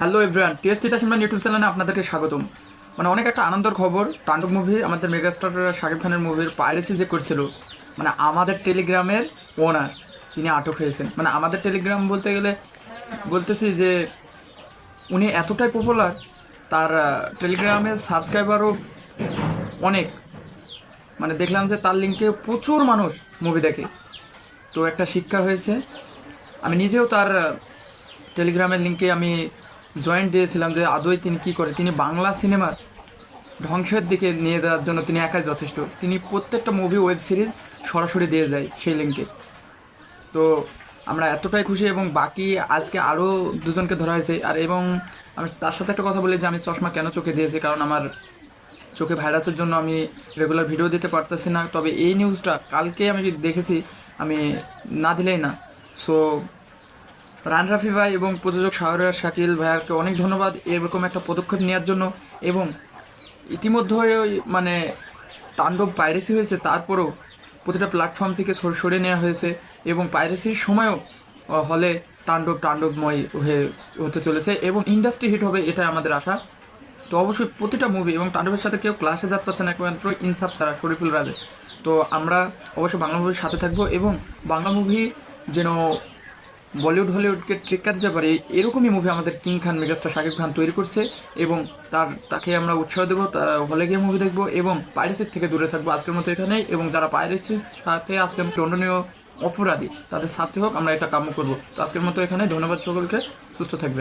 Hello everyone TS Titas Imran YouTube চ্যানেলে আপনাদেরকে স্বাগতম। মানে অনেক একটা আনন্দের খবর তাণ্ডব মুভি আমাদের মেগাস্টার শাকিব খানের মুভির পাইরেসি যে করছিল। মানে আমাদের টেলিগ্রামের ওনার তিনি আটক হয়েছেন। মানে আমাদের টেলিগ্রাম বলতে গেলে, বলতেছি যে, উনি এতটাই পপুলার তার টেলিগ্রামের সাবস্ক্রাইবারও অনেক। মানে দেখলাম যে তার লিঙ্কে প্রচুর মানুষ মুভি দেখে। তো একটা শিক্ষা হয়েছে, আমি নিজেও তার টেলিগ্রামের লিঙ্কে আমি জয়েন্ট দিয়েছিলাম যে আদৌ তিনি কী করে? তিনি বাংলা সিনেমার ধ্বংসের দিকে নিয়ে যাওয়ার জন্য তিনি একাই যথেষ্ট। তিনি প্রত্যেকটা মুভি ওয়েব সিরিজ সরাসরি দিয়ে যায় সেই লিঙ্কে তো আমরা এতটাই খুশি এবং বাকি আজকে আরও দুজনকে ধরা হয়েছে। আর এবং আমি তার সাথে একটা কথা বলি যে আমি চশমা কেন চোখে দিয়েছি? কারণ আমার চোখে ভাইরাসের জন্য আমি রেগুলার ভিডিও দিতে পারতেছি না। তবে এই নিউজটা কালকে আমি দেখেছি, আমি না দিলেই না। সো রান রাফি ভাই এবং প্রযোজক শাহরিয়ার শাকিল ভাইয়াকে অনেক ধন্যবাদ এরকম একটা পদক্ষেপ নেওয়ার জন্য এবং ইতিমধ্যে মানে তাণ্ডব পাইরেসি হয়েছে, তারপরেও প্রতিটা প্ল্যাটফর্ম থেকে সরে নেওয়া হয়েছে এবং পাইরেসির সময়ও হলে তাণ্ডব, তাণ্ডবময় হয়ে হতে চলেছে এবং ইন্ডাস্ট্রি হিট হবে এটাই আমাদের আশা। তো অবশ্যই প্রতিটা মুভি এবং তাণ্ডবের সাথে কেউ ক্লাসে যাতে পারছে না, একমাত্র ইনসাফ ছাড়া, শরীফুল রাজে। তো আমরা অবশ্যই বাংলা মুভির সাথে থাকব এবং বাংলা মুভি যেন বলিউড হলিউডকে ট্রেক দিতে পারে এরকমই মুভি আমাদের কিং খান, মেগাস্টার শাকিব খান তৈরি করছে এবং তার, তাকে আমরা উৎসাহ দেবো হলে গিয়ে মুভি দেখব এবং পাইরেসির থেকে দূরে থাকব। আজকের মতো এখানেই এবং যারা পাইরেসির সাথে আছেন, দণ্ডনীয় অপরাধী, তাদের সাথে হোক, আমরা এটা কাম্য করব। তো আজকের মতো এখানে ধন্যবাদ সকলকে, সুস্থ থাকবে